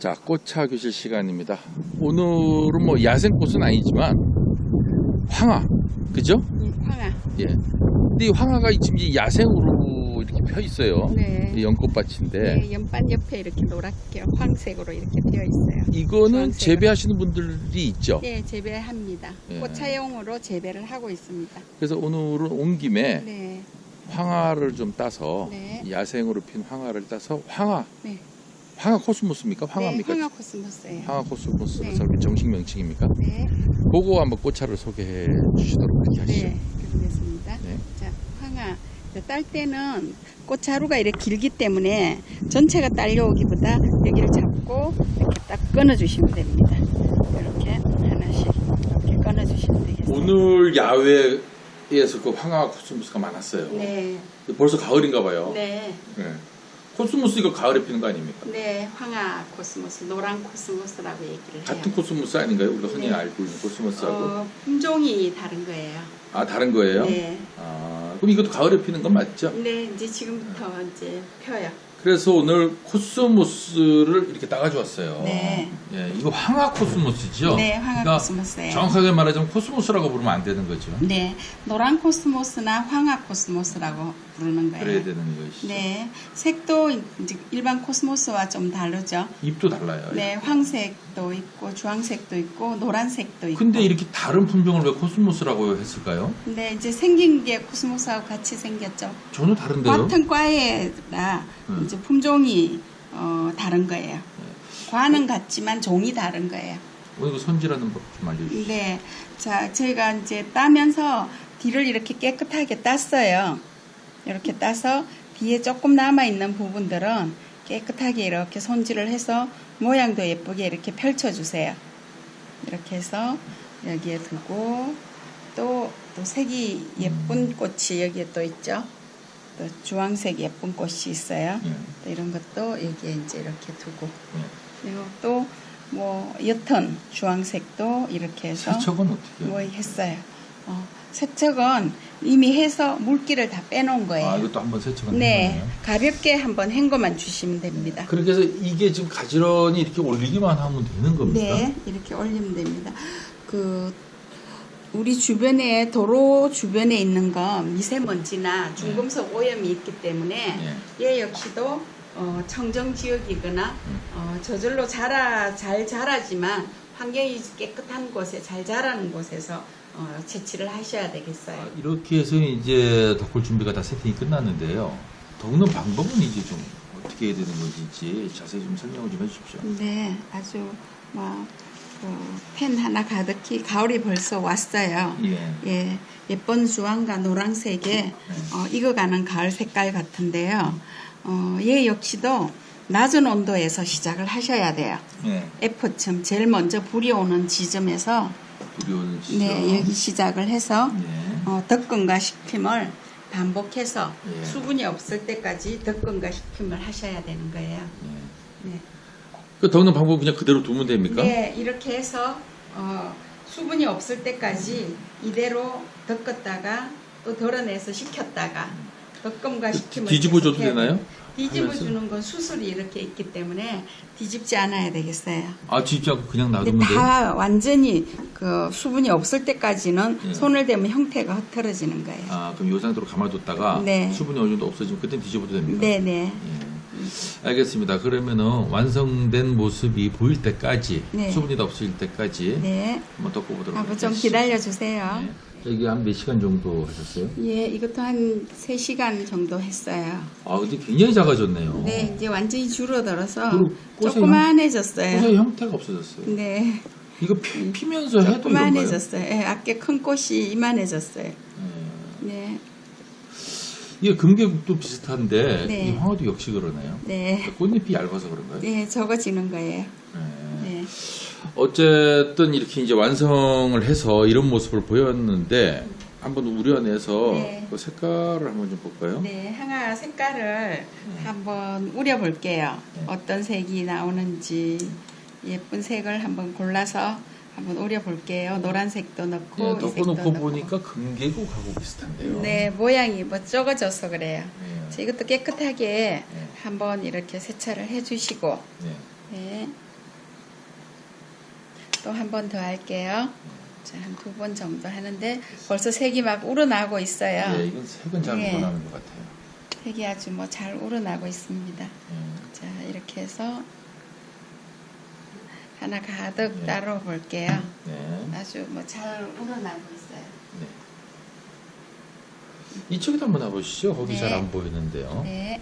자, 꽃차 교실 시간입니다. 오늘은 뭐 야생 꽃은 아니지만 황화, 그죠? 이 황화. 예. 근데 이 황화가 지금 이 야생으로 이렇게 펴 있어요. 네. 이 연꽃밭인데 네, 연반 옆에 이렇게 노랗게 황색으로 이렇게 되어 있어요. 이거는 주황색으로. 재배하시는 분들이 있죠. 네, 재배합니다. 예. 꽃차용으로 재배를 하고 있습니다. 그래서 오늘은 온 김에 네, 황화를 좀 따서 네. 야생으로 핀 황화를 따서 황화, 네. 황화 코스모스입니까? 네, 황화입니까? 황화 코스모스예요. 황화 코스모스가 네. 네. 정식 명칭입니까? 네, 그거 한번 꽃차를 소개해 주시도록 그렇게 하시죠. 네, 그러겠습니다. 네. 자, 황화. 딸 때는 꽃자루가 이렇게 길기 때문에 전체가 딸려오기보다 여기를 잡고 이렇게 딱 끊어주시면 됩니다. 이렇게 하나씩 이렇게 끊어주시면 되겠습니다. 오늘 야외에서 그 황화 코스모스가 많았어요. 네, 벌써 가을인가 봐요. 네. 네. 코스모스 이거 가을에 피는 거 아닙니까? 네, 황화 코스모스, 노란 코스모스라고 얘기를 해요. 같은 코스모스 아닌가요? 우리가 흔히 네. 알고 있는 코스모스하고 어, 품종이 다른 거예요. 아 다른 거예요? 네. 아 그럼 이것도 가을에 피는 건 맞죠? 네, 이제 지금부터 이제 펴요. 그래서 오늘 코스모스를 이렇게 따가져 왔어요. 네. 예, 이거 황화 코스모스죠? 네, 황화 그러니까 코스모스예요. 정확하게 말하자면 코스모스라고 부르면 안 되는 거죠. 네, 노란 코스모스나 황화 코스모스라고 부르는 거예요. 그래야 되는 것이죠. 네, 색도 이제 일반 코스모스와 좀 다르죠. 잎도 달라요. 네, 황색도 있고 주황색도 있고 노란색도 있고. 근데 이렇게 다른 품종을 왜 코스모스라고 했을까요? 네, 이제 생긴 게 코스모스하고 같이 생겼죠. 전혀 다른데요. 같은 과에라 음. 이제 품종이 어, 다른 거예요. 과는 같지만 종이 다른 거예요. 어, 이거 손질하는 법 좀 알려주시죠. 네, 자 저희가 이제 따면서 뒤를 이렇게 깨끗하게 땄어요. 이렇게 따서 뒤에 조금 남아 있는 부분들은 깨끗하게 이렇게 손질을 해서 모양도 예쁘게 이렇게 펼쳐주세요. 이렇게 해서 여기에 두고 또, 또 색이 예쁜 꽃이 여기에 또 있죠. 또 주황색 예쁜 꽃이 있어요. 예, 또 이런 것도 여기에 이제 이렇게 두고 예. 그리고 또 뭐 옅은 주황색도 이렇게 해서? 뭐 했어요. 어, 세척은 이미 해서 물기를 다 빼놓은 거예요. 아, 이것도 한번 세척은 네, 한 거네요. 가볍게 한번 헹궈만 주시면 됩니다. 그렇게 해서 이게 지금 가지런히 이렇게 올리기만 하면 되는 겁니까? 네, 이렇게 올리면 됩니다. 그 우리 주변에 도로 주변에 있는 건 미세먼지나 중금속 오염이 있기 때문에 네. 얘 역시도 어, 청정 지역이거나 음. 어, 저절로 자라 잘 자라지만 환경이 깨끗한 곳에 잘 자라는 곳에서 어, 채취를 하셔야 되겠어요. 아, 이렇게 해서 이제 덕골 준비가 다 세팅이 끝났는데요. 덕는 방법은 이제 좀 어떻게 해야 되는 건지 자세히 좀 설명을 좀 해주십시오. 네, 아주 뭐, 뭐펜 하나 가득히 가을이 벌써 왔어요. 예. 예, 예쁜 주황과 노란색에 어, 익어가는 가을 색깔 같은데요. 어, 얘 역시도 낮은 온도에서 시작을 하셔야 돼요. 예. F층 제일 먼저 불이 오는 지점에서 네, 여기 시작을 해서 예. 어, 덕근과 식힘을 반복해서 예. 수분이 없을 때까지 덕근과 식힘을 하셔야 되는 거예요. 예. 네. 그 덕는 방법 그냥 그대로 두면 됩니까? 네, 이렇게 해서 어, 수분이 없을 때까지 이대로 덮었다가 또 덜어내서 식혔다가 덕금과 식힘을 그 뒤집어줘도 계속해야 되나요? 돼요. 뒤집어 주는 건 수술이 이렇게 있기 때문에 뒤집지 않아야 되겠어요. 아, 뒤집지 않고 그냥 놔두면 돼요? 다 완전히 그 수분이 없을 때까지는 예. 손을 대면 형태가 흐트러지는 거예요. 아, 그럼 요 상태로 가만뒀다가 네. 수분이 어느 정도 없어지면 그때 뒤집어도 됩니까? 네네. 예. 알겠습니다. 그러면은 완성된 모습이 보일 때까지 네. 수분이 다 없어질 때까지 네. 한번 덮어보도록 한번 좀 하겠습니다. 기다려 주세요. 네. 여기 한 몇 시간 정도 하셨어요? 예, 이것도 한 3시간 정도 했어요. 아, 근데 굉장히 작아졌네요. 네, 이제 완전히 줄어들어서 그리고 꽃의 조그만해졌어요. 꽃의 형태가 없어졌어요. 네, 이거 피, 피면서 해도? 조그만해졌어요. 예, 아까 큰 꽃이 이만해졌어요. 예. 네, 이게 금계국도 비슷한데 네. 이 황화도 역시 그러네요. 네, 꽃잎이 얇아서 그런가요? 네, 적어지는 거예요. 네. 네, 어쨌든 이렇게 이제 완성을 해서 이런 모습을 보였는데 한번 우려내서 네. 그 색깔을 한번 좀 볼까요? 네, 항아 색깔을 한번 우려볼게요. 네. 어떤 색이 나오는지 예쁜 색을 한번 골라서 한번 우려볼게요. 노란색도 넣고 네, 이 색도 덮어놓고 넣고. 보니까 금계국하고 비슷한데요. 네, 모양이 뭐 적어져서 그래요. 네. 자, 이것도 깨끗하게 네. 한번 이렇게 세차를 해주시고 네. 네. 또한 번 더 할게요. 자, 한두 번 정도 하는데 벌써 색이 막 우러나고 있어요. 예, 이건 색은 잘 예. 우러나는 것 같아요. 색이 아주 뭐 잘 우러나고 있습니다. 예. 자, 이렇게 해서 하나 가득 네. 따로 볼게요. 네. 아주 뭐 잘 우러나고 있어요. 네. 이쪽에도 한번 와보시죠. 거기 네. 잘안 보이는데요. 네.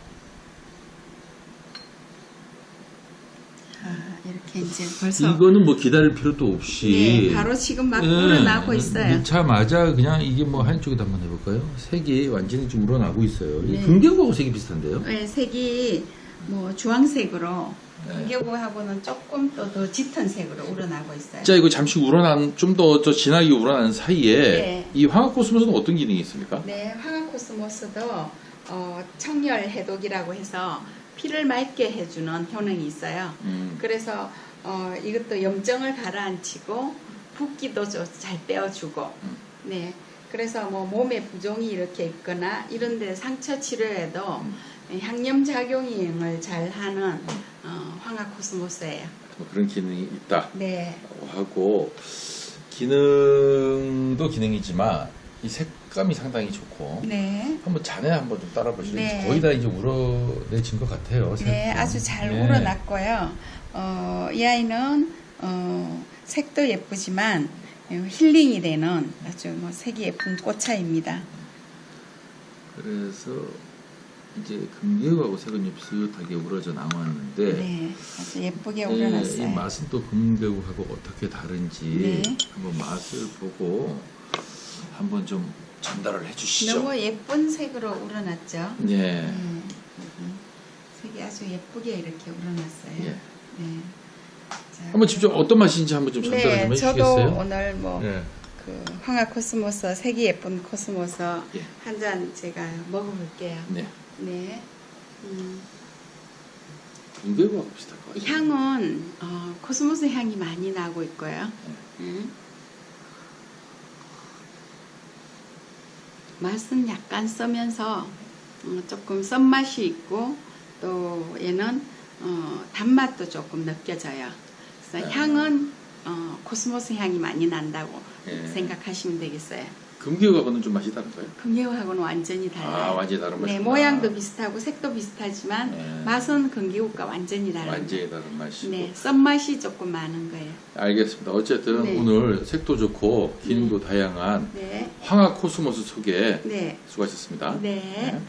아, 이렇게 이제 벌써 이거는 뭐 기다릴 필요도 없이 네, 바로 지금 막 예, 우러나고 있어요. 넣자마자 그냥 이게 뭐 한쪽에도 한번 해볼까요? 색이 완전히 좀 우러나고 있어요. 이 네. 금계구하고 색이 비슷한데요? 네, 색이 뭐 주황색으로 네. 금계구하고는 조금 또 더 짙은 색으로 우러나고 있어요. 자, 이거 잠시 우러난 좀 더 더 진하게 우러나는 사이에 네. 이 황화코스모스는 어떤 기능이 있습니까? 네, 황화코스모스도 어, 청열 해독이라고 해서 피를 맑게 해주는 효능이 있어요. 음. 그래서 어, 이것도 염증을 가라앉히고 붓기도 좀 잘 빼어주고 음. 네 그래서 뭐 몸에 부종이 이렇게 있거나 이런데 상처 치료에도 음. 향염 작용을 잘 하는 어, 황화코스모스예요. 뭐 그런 기능이 있다 네, 하고 기능도 기능이지만 이 색 감이 상당히 좋고 네, 한번 자네 한번 좀 따라 보시죠. 네. 거의 다 이제 우러내진 것 같아요. 네, 색도. 아주 잘 네. 우러났고요. 어, 이 아이는 어, 색도 예쁘지만 어, 힐링이 되는 아주 뭐 색이 예쁜 꽃차입니다. 그래서 이제 금계하고 색은 좀 비슷하게 우러져 나왔는데 네, 아주 예쁘게 예, 우러났어요. 이 맛은 또 금계하고 어떻게 다른지 네. 한번 맛을 보고 한번 좀 전달을 해주시죠. 너무 예쁜 색으로 우러났죠. 예. 네, 여기 색이 아주 예쁘게 이렇게 우러났어요. 예. 네. 자, 한번 직접 어떤 맛인지 한번 좀 전달 네, 좀 저도 해주시겠어요? 오늘 뭐 예. 그 황화 코스모스 색이 예쁜 코스모스 예. 한잔 제가 먹어볼게요. 네. 네. 음, 같아요. 향은 어, 코스모스 향이 많이 나고 있고요. 음. 맛은 약간 써면서 어, 조금 썬맛이 있고 또 얘는 어, 단맛도 조금 느껴져요. 그래서 네. 향은 어, 코스모스 향이 많이 난다고 예. 생각하시면 되겠어요. 금계하고는 좀 맛이 다른가요? 금계우하고는 완전히 달라요. 아, 완전히 다른 네, 맛이구나. 모양도 비슷하고 색도 비슷하지만 네. 맛은 금계우가 완전히 달라요. 완전히 다른 맛이고. 네, 썬맛이 조금 많은 거예요. 알겠습니다. 어쨌든 네. 오늘 색도 좋고 기능도 다양한 네, 황화 코스모스 소개 네, 수고하셨습니다. 네. 네.